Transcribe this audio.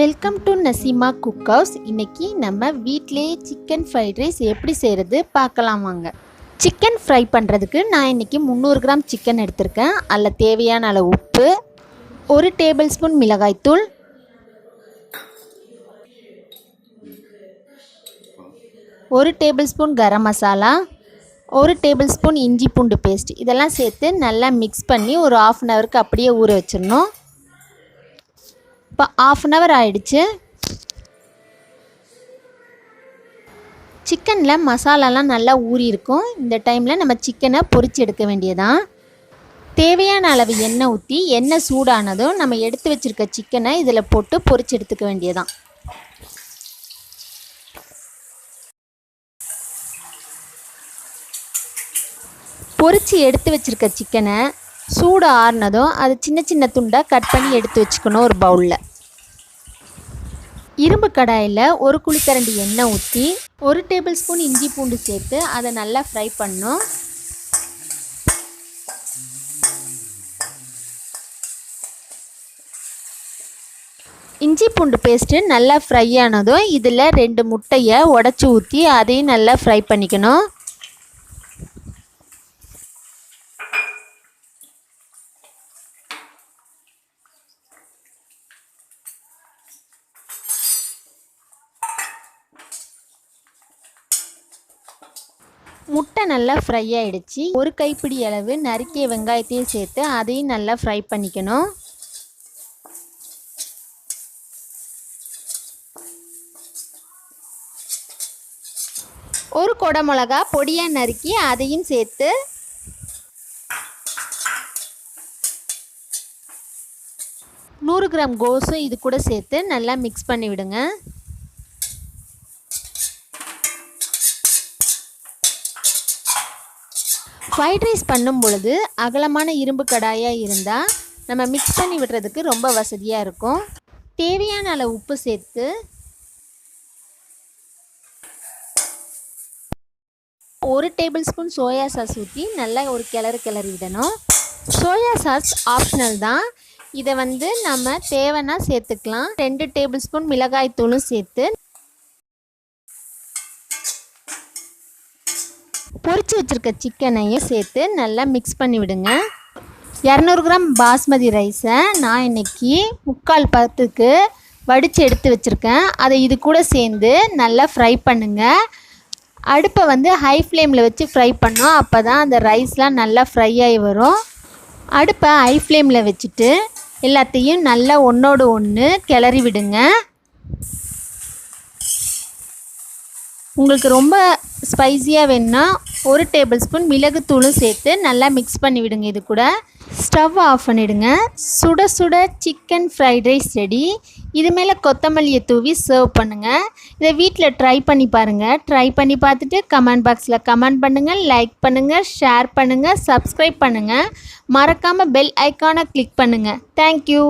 Welcome to Naseema cook house இன்றைக்கி நம்ம வீட்டிலேயே சிக்கன் ஃப்ரைட் ரைஸ் எப்படி செய்கிறது பார்க்கலாம் வாங்க. சிக்கன் ஃப்ரை பண்ணுறதுக்கு நான் இன்னைக்கு முந்நூறு கிராம் சிக்கன் எடுத்திருக்கேன். அதில் தேவையான அளவு உப்பு ஒரு டேபிள் ஸ்பூன் மிளகாய்த்தூள் ஒரு டேபிள் ஸ்பூன் கரம் மசாலா ஒரு டேபிள் ஸ்பூன் இஞ்சி பூண்டு பேஸ்ட் இதெல்லாம் சேர்த்து நல்லா மிக்ஸ் பண்ணி ஒரு ஆஃப் அன் ஹவருக்கு அப்படியே ஊற வச்சிடணும். இப்போ ஆஃப் அன் ஹவர் ஆயிடுச்சு. சிக்கனில் மசாலாலாம் நல்லா ஊறி இருக்கும். இந்த டைமில் நம்ம சிக்கனை பொறிச்சு எடுக்க வேண்டியதான் தேவையான அளவு எண்ணெய் ஊற்றி எண்ணெய் சூடானதும் நம்ம எடுத்து வச்சுருக்க சிக்கனை இதில் போட்டு பொறிச்சு எடுத்துக்க வேண்டியதான் பொறிச்சு எடுத்து வச்சுருக்க சிக்கனை சூடு ஆறுனதும் அது சின்ன சின்ன துண்டாக கட் பண்ணி எடுத்து வச்சுக்கணும் ஒரு பவுலில். இரும்பு கடாயில் ஒரு குழிக்கரண்டி எண்ணெய் ஊற்றி ஒரு டேபிள் ஸ்பூன் இஞ்சி பூண்டு சேர்த்து அதை நல்லா ஃப்ரை பண்ணும். இஞ்சி பூண்டு பேஸ்ட்டு நல்லா ஃப்ரை ஆனதும் இதில் ரெண்டு முட்டையை உடச்சி ஊற்றி அதையும் நல்லா ஃப்ரை பண்ணிக்கணும். முட்டை நல்லா ஃப்ரை ஆகிடுச்சு ஒரு கைப்பிடி அளவு நறுக்கிய வெங்காயத்தையும் சேர்த்து அதையும் நல்லா ஃப்ரை பண்ணிக்கணும். ஒரு கொடை மிளகா பொடியாக நறுக்கி அதையும் சேர்த்து நூறு கிராம் கோஸும் இது கூட சேர்த்து நல்லா மிக்ஸ் பண்ணி விடுங்க ஃப்ரைட் ரைஸ் பண்ணும் பொழுது அகலமான இரும்பு கடாயாக இருந்தால் நம்ம மிக்ஸ் பண்ணி விடுறதுக்கு ரொம்ப வசதியாக இருக்கும். தேவையான அளவு உப்பு சேர்த்து ஒரு டேபிள் ஸ்பூன் சோயா சாஸ் ஊற்றி நல்லா ஒரு கிளறு கிளறி விடணும். சோயா சாஸ் ஆப்ஷனல் தான். இதை வந்து நம்ம தேவைன்னா சேர்த்துக்கலாம். ரெண்டு டேபிள் ஸ்பூன் மிளகாய் தூளும் சேர்த்து பொறிச்சு வச்சுருக்க சிக்கனையும் சேர்த்து நல்லா மிக்ஸ் பண்ணி விடுங்க இரநூறு கிராம் பாஸ்மதி ரைஸை நான் இன்னைக்கு முக்கால் பத்துக்கு வடித்து எடுத்து வச்சுருக்கேன். அதை இது கூட சேர்ந்து நல்லா ஃப்ரை பண்ணுங்கள் அடுப்பை வந்து ஹை ஃப்ளேமில் வச்சு ஃப்ரை பண்ணோம். அப்போ தான் அந்த ரைஸ்லாம் நல்லா ஃப்ரை ஆகி வரும். அடுப்பை ஹை ஃப்ளேமில் வச்சுட்டு எல்லாத்தையும் நல்லா ஒன்றோடு ஒன்று கிளறி விடுங்க. உங்களுக்கு ரொம்ப ஸ்பைஸியாக வேணுன்னா ஒரு டேபிள் ஸ்பூன் மிளகுத்தூளும் சேர்த்து நல்லா மிக்ஸ் பண்ணி விடுங்க இது கூட. ஸ்டவ் ஆஃப் பண்ணிவிடுங்க சுட சுட சிக்கன் ஃப்ரைட் ரைஸ் ரெடி இது மேலே கொத்தமல்லியை தூவி சர்வ் பண்ணுங்கள் இதை வீட்டில் ட்ரை பண்ணி பாருங்கள் ட்ரை பண்ணி பார்த்துட்டு கமெண்ட் பாக்ஸில் கமெண்ட் பண்ணுங்கள் லைக் பண்ணுங்கள் ஷேர் பண்ணுங்கள் சப்ஸ்கிரைப் பண்ணுங்கள் மறக்காமல் பெல் ஐக்கானை கிளிக் பண்ணுங்கள் தேங்க்யூ